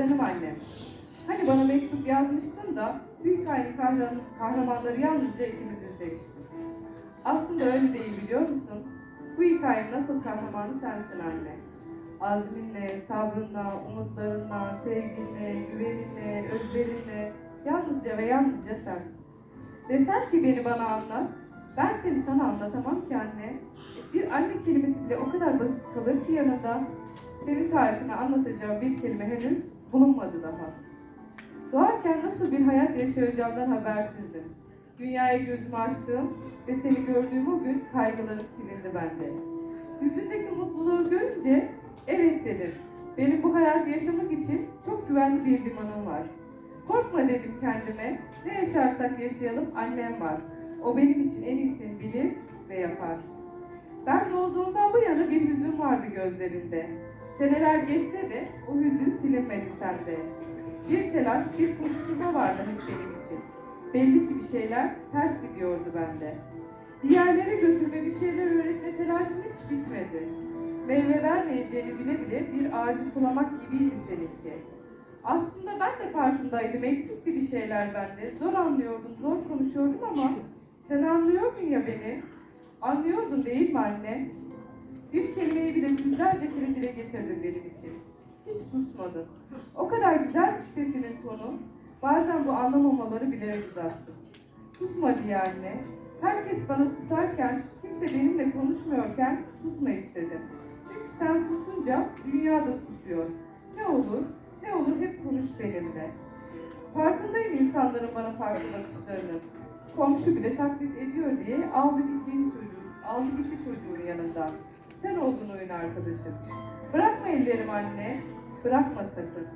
Canım annem. Hani bana mektup yazmıştın da büyük hikayenin kahraman, kahramanları yalnızca ikimiziz demiştin. Aslında öyle değil biliyor musun? Bu hikayenin nasıl kahramanı sensin anne. Azminle, sabrınla, umutlarınla, sevginle, güveninle, özverinle, yalnızca ve yalnızca sen. Desen ki beni bana anlat, ben seni sana anlatamam ki anne. Bir anne kelimesi bile o kadar basit kalır ki yanında. Senin tarifini anlatacağım bir kelime henüz bulunmadı daha. Doğarken nasıl bir hayat yaşayacağımdan habersizdim. Dünyaya gözümü açtım ve seni gördüğüm o gün kaygılarım silindi bende. Yüzündeki mutluluğu görünce evet dedim. Benim bu hayatı yaşamak için çok güvenli bir limanım var. Korkma dedim kendime. Ne yaşarsak yaşayalım annem var. O benim için en iyisini bilir ve yapar. Ben doğduğumdan bu yana bir hüzün vardı gözlerinde. Seneler geçse de o hüzün silinmedi sende. Bir telaş, bir koşturma vardı hep benim için. Belli ki bir şeyler ters gidiyordu bende. Bir yerlere götürme, bir şeyler öğretme telaşın hiç bitmedi. Meyve vermeyeceğini bile bile bir ağacı sulamak gibiydi seninki. Aslında ben de farkındaydım, eksikti bir şeyler bende. Zor anlıyordum, zor konuşuyordum ama sen anlıyordun ya beni. Anlıyordun değil mi anne? Bir kelimeyi bile yüzlerce kere dile getirdin benim için. Hiç susmadın. O kadar güzel ki sesinin tonu. Bazen bu anlamamaları bile uzattım. Susma diye anne. Herkes bana susarken, kimse benimle konuşmuyorken susma istedim. Çünkü sen susunca dünya da susuyor. Ne olur, ne olur hep konuş benimle. Farkındayım insanların bana farklı bakışlarının. Komşu bile taklit ediyor diye aldı gittiğini çocuğun, aldı gitti çocuğun yanından. Sen oldun oyun arkadaşım. Bırakma ellerimi anne, bırakma sakın.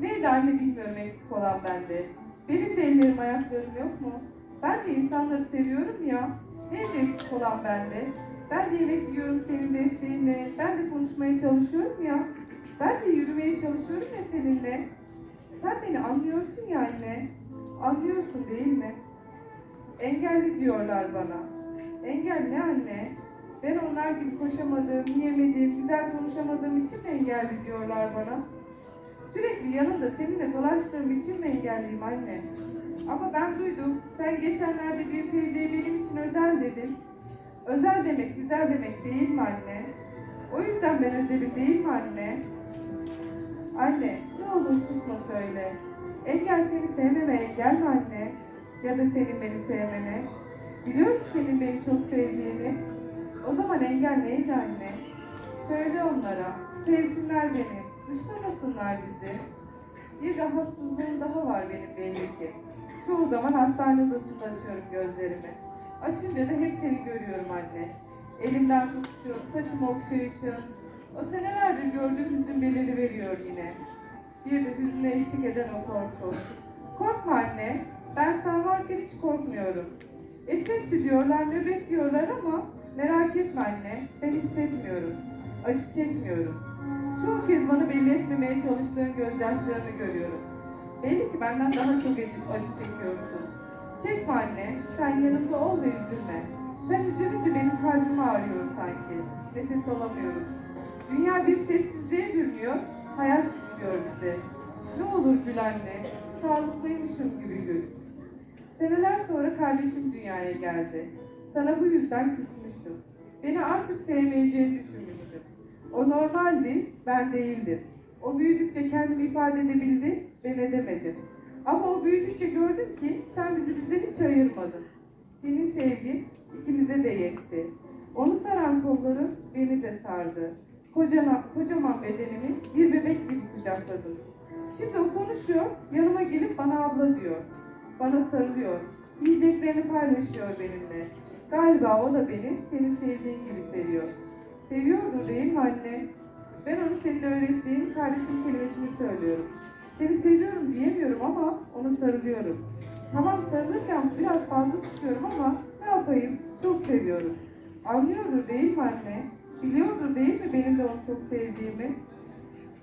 Neydi anne bilmiyorum eksik olan bende. Benim de ellerim ayaklarım yok mu? Ben de insanları seviyorum ya. Neydi eksik olan bende? Ben de yemek yiyorum senin desteğinle. Ben de konuşmaya çalışıyorum ya. Ben de yürümeye çalışıyorum ya seninle. Sen beni anlıyorsun ya anne. Anlıyorsun değil mi? Engelli diyorlar bana. Engel ne anne? Ben onlar gibi koşamadığım, yiyemediğim, güzel konuşamadığım için mi engelli diyorlar bana? Sürekli yanında seninle dolaştığım için mi engelliyim anne? Ama ben duydum. Sen geçenlerde bir teyzeye benim için özel dedin. Özel demek güzel demek değil mi anne? O yüzden ben özelim değil mi anne? Anne ne olur susma söyle. Engel seni sevmeme engel mi anne? Ya da senin beni sevmene. Biliyorum senin beni çok sevdiğini. O zaman engel neydi anne? Söyle onlara. Sevsinler beni. Dışlamasınlar bizi. Bir rahatsızlığım daha var benim belli ki. Çoğu zaman hastane odasında açıyorum gözlerimi. Açınca da hep seni görüyorum anne. Elimden tutuşun, saçımı okşayışın. O senelerdir gördüğüm hüzün beliri veriyor yine. Bir de hüzüne eşlik eden o korku. Korkma anne, ben sen varken hiç korkmuyorum. Epilepsi diyorlar, nöbet diyorlar ama merak etme anne, ben hissetmiyorum. Acı çekmiyorum. Çoğu kez bana belli etmemeye çalıştığın gözyaşlarını görüyorum. Belli ki benden daha çok acı, çekiyorsun. Çekme anne, sen yanımda ol ve üzülme. Sen üzülünce benim kalbim ağrıyor sanki. Nefes alamıyorum. Dünya bir sessizliğe bürünüyor, hayat istiyor bize. Ne olur gül anne, sağlıklıymışım gibi gül. Seneler sonra kardeşim dünyaya geldi. Sana bu yüzden küsmüştüm. Beni artık sevmeyeceğini düşünmüştüm. O normaldi, ben değildim. O büyüdükçe kendimi ifade edebildi, ben edemedim. Ama o büyüdükçe gördüm ki sen bizi bizden hiç ayırmadın. Senin sevgin ikimize de yetti. Onu saran kolların beni de sardı. Kocaman, kocaman bedenimi bir bebek gibi kucakladın. Şimdi o konuşuyor, yanıma gelip bana abla diyor. Bana sarılıyor. Yiyeceklerini paylaşıyor benimle. Galiba o da beni senin sevdiğin gibi seviyor. Seviyordur değil mi anne? Ben onu senin öğrettiğin kardeşim kelimesini söylüyorum. Seni seviyorum diyemiyorum ama ona sarılıyorum. Tamam sarılırken biraz fazla sıkıyorum ama ne yapayım? Çok seviyorum. Anlıyordur değil mi anne? Biliyordur değil mi benim de onu çok sevdiğimi?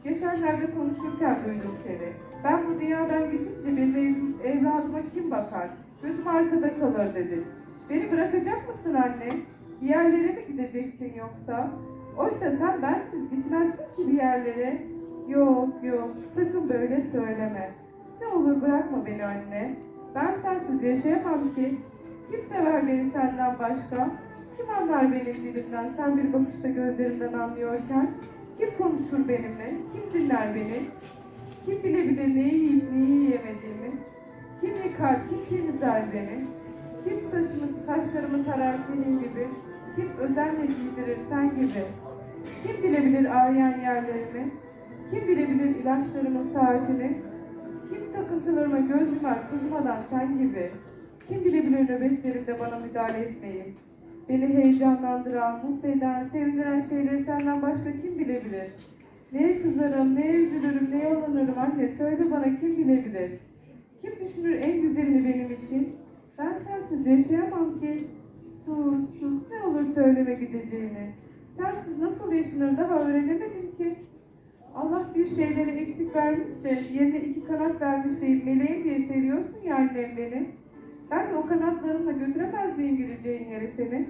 Geçenlerde konuşurken duydum seni. Ben bu dünyadan gidince benim ev, evladıma kim bakar? Gözüm arkada kalır dedin. Beni bırakacak mısın anne? Bir yerlere mi gideceksin yoksa? Oysa sen bensiz gitmezsin ki bir yerlere. Yok yok sakın böyle söyleme. Ne olur bırakma beni anne. Ben sensiz yaşayamam ki. Kim sever beni senden başka? Kim anlar benim dilimden sen bir bakışta gözlerimden anlıyorken? Kim konuşur benimle? Kim dinler beni? Kim bilebilir neyi yiyip neyi yiyemediğimi? Kim yıkar, kim temizler beni? Kim saçımı, saçlarımı tarar senin gibi? Kim özenle giydirir sen gibi? Kim bilebilir ağrıyan yerlerimi? Kim bilebilir ilaçlarımın saatini? Kim takıntılarıma göz yumar kızmadan sen gibi? Kim bilebilir nöbetlerimde bana müdahale etmeyi? Beni heyecanlandıran, mutlu eden, sevindiren şeyleri senden başka kim bilebilir? Neye kızarım, neye üzülürüm, neye alınırım anne söyle bana kim bilebilir? Kim düşünür en güzelini benim için? Sensiz yaşayamam ki. Sus, sus ne olur söyleme gideceğini. Sensiz nasıl yaşanır daha öğrenemedim ki. Allah bir şeyleri eksik vermişse yerine iki kanat vermiş deyip meleğim diye seviyorsun ya annem beni. Ben de o kanatlarımla götüremez miyim gideceğin yere seni?